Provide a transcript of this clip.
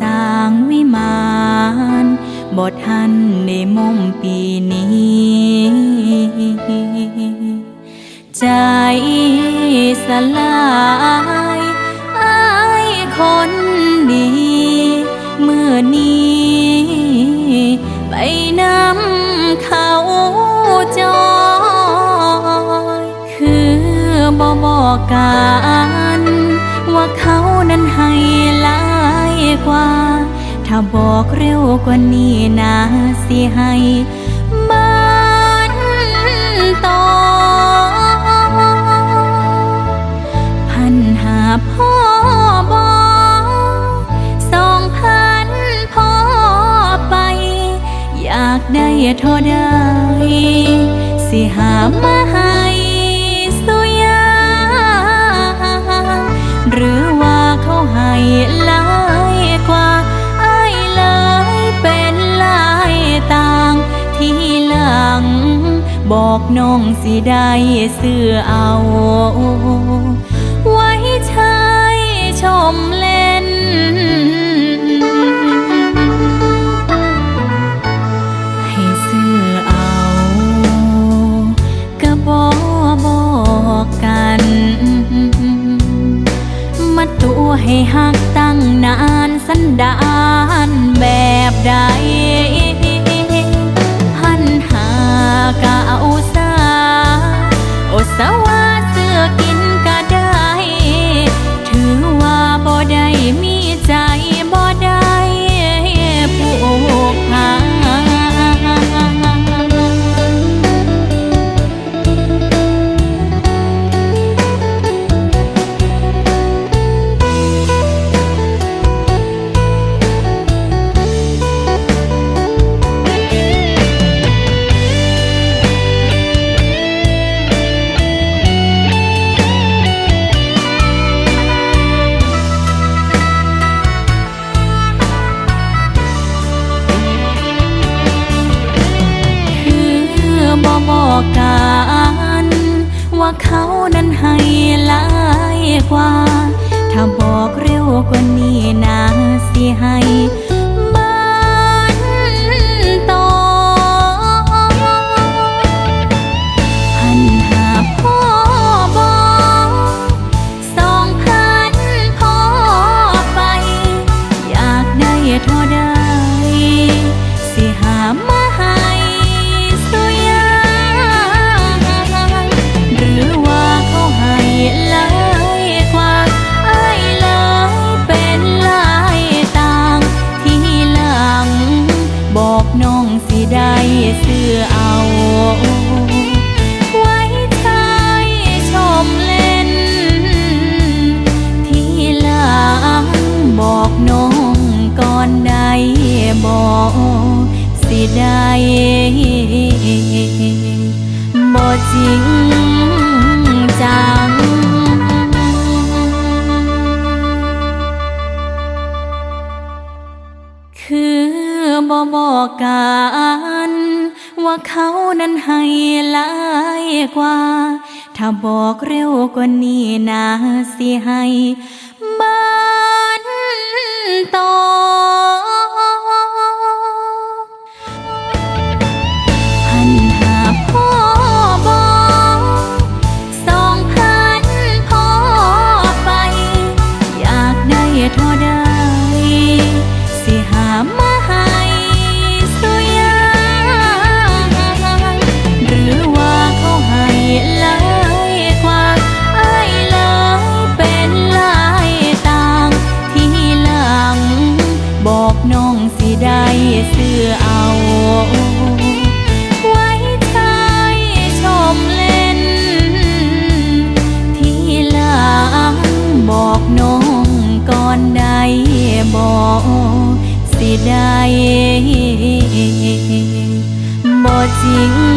สร้างวิมานบททันในมุมปีนี้ ใจสลายอายคนดี เมื่อนี้ ไปนำเขาจอย คือบ่บอกกา ถ้าบอกเร็วกว่านี้นะสิให้มันต่อพันหาพ่อบอสองพันพ่อไป อยากได้เท่าใดสิหามาให้ บอกน้องสิได้เสื้อเอา ไว้ใช้ชมเล่น ให้ซื้อเอาก็บอกบอกกัน มาตัวให้หักตั้งนานสันดานแบบใดากาอุสาโอสาว ว่าเขานั้นให้หลายกว่า ถ้าบอกเร็วกว่านี้นะสิให้ ได้บ่จริงจังคือบ่บอกกันว่าเขานั้นให้หลายกว่า ถ้าบอกเร็วกว่านี้นะสิให้มันต่อ สิได้เสื้อเอาไว้ใช้ชมเล่น ที่หลังบอกน้องก่อนได้บอกสิได้บ่จริง